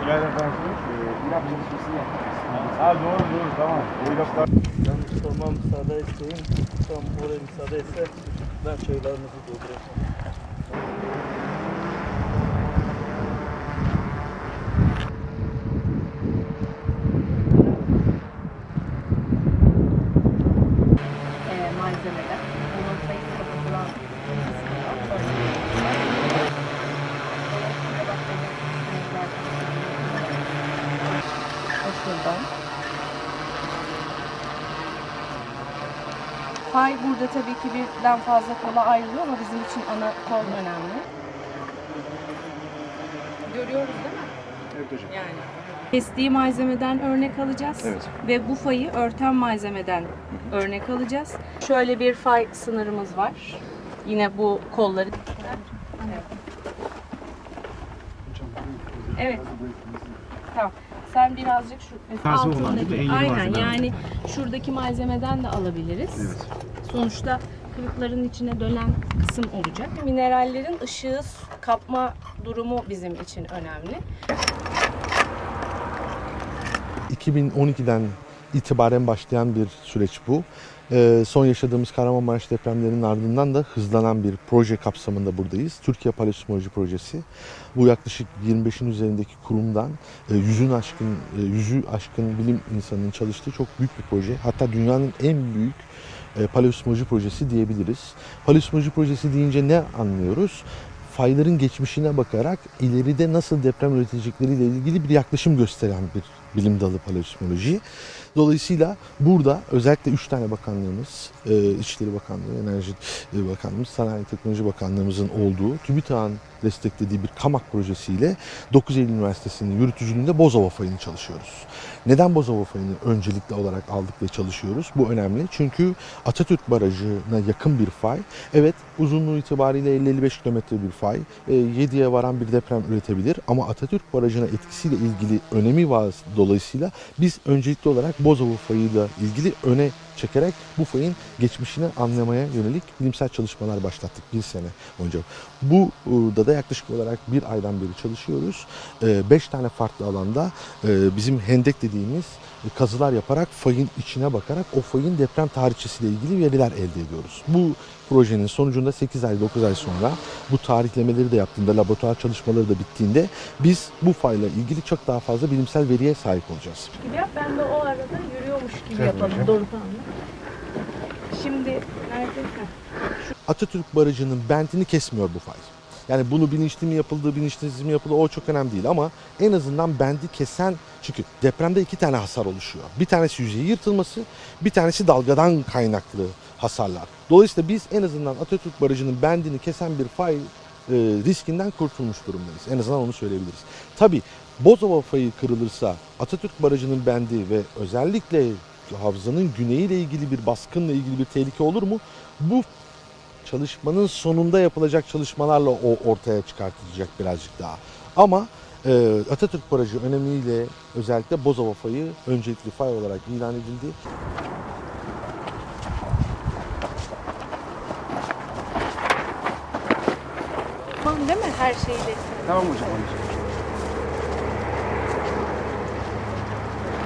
İlayda tanıştık. İrap çalışmasını yapacağız. Ha doğru doğru tamam. O ilaflar. Yalnız sorma müsaade isteyin. Tam oraya müsaade etse ben çaylarınızı dolduracağım. Fay burada tabii ki birden fazla kola ayrılıyor ama bizim için ana kol önemli. Görüyoruz değil mi? Evet hocam. Yani. Kestiği malzemeden örnek alacağız. Evet. Ve bu fayı örten malzemeden örnek alacağız. Şöyle bir fay sınırımız var. Yine bu kolları. Evet. Evet. Tamam. Sen birazcık şu altındaki, aynen yani şuradaki malzemeden de alabiliriz. Evet. Sonuçta kırıkların içine dönen kısım olacak. Minerallerin ışığı kapma durumu bizim için önemli. 2012'den itibaren başlayan bir süreç bu. Ee, son yaşadığımız Kahramanmaraş depremlerinin ardından da hızlanan bir proje kapsamında buradayız. Türkiye Paleosmoloji Projesi. Bu yaklaşık 25'in üzerindeki kurumdan e, yüzün aşkın, e, yüzü aşkın bilim insanının çalıştığı çok büyük bir proje. Hatta dünyanın en büyük e, projesi diyebiliriz. Paleosmoloji projesi deyince ne anlıyoruz? Fayların geçmişine bakarak ileride nasıl deprem üretecekleriyle ilgili bir yaklaşım gösteren bir bilim dalı paleosmoloji. Dolayısıyla burada özellikle 3 tane bakanlığımız, e, İçişleri Bakanlığı, Enerji e, Bakanlığımız, Sanayi Teknoloji Bakanlığımızın olduğu TÜBİTAK'ın desteklediği bir KAMAK projesiyle 9 Eylül Üniversitesi'nin yürütücülüğünde Bozova fayını çalışıyoruz. Neden Bozova fayını öncelikli olarak aldık ve çalışıyoruz? Bu önemli çünkü Atatürk Barajı'na yakın bir fay. Evet uzunluğu itibariyle 50-55 kilometre bir fay. E, 7'ye varan bir deprem üretebilir ama Atatürk Barajı'na etkisiyle ilgili önemi var dolayısıyla biz öncelikli olarak Bozova fayıyla ilgili öne çekerek bu fayın geçmişini anlamaya yönelik bilimsel çalışmalar başlattık bir sene önce. Bu e, da yaklaşık olarak bir aydan beri çalışıyoruz. 5 tane farklı alanda e, bizim hendek dediğimiz e, kazılar yaparak fayın içine bakarak o fayın deprem tarihçesiyle ilgili veriler elde ediyoruz. Bu projenin sonucunda 8 ay 9 ay sonra bu tarihlemeleri de yaptığında laboratuvar çalışmaları da bittiğinde biz bu fayla ilgili çok daha fazla bilimsel veriye sahip olacağız. Ben de o arada yürüyormuş gibi Tabii yapalım. hocam. Doğru tamam. Şimdi nerede? Atatürk Barajı'nın bentini kesmiyor bu fay. Yani bunu bilinçli mi yapıldığı, bilinçsiz mi yapıldığı o çok önemli değil ama en azından bendi kesen çünkü depremde iki tane hasar oluşuyor. Bir tanesi yüzeyi yırtılması, bir tanesi dalgadan kaynaklı hasarlar. Dolayısıyla biz en azından Atatürk Barajı'nın bendini kesen bir fay e, riskinden kurtulmuş durumdayız. En azından onu söyleyebiliriz. Tabii Bozova fayı kırılırsa Atatürk Barajı'nın bendi ve özellikle havzanın güneyiyle ilgili bir baskınla ilgili bir tehlike olur mu? Bu çalışmanın sonunda yapılacak çalışmalarla o ortaya çıkartılacak birazcık daha. Ama e, Atatürk Barajı önemiyle özellikle Bozova fayı öncelikli fay olarak ilan edildi. Tamam değil mi her şeyle? Tamam hocam. hocam.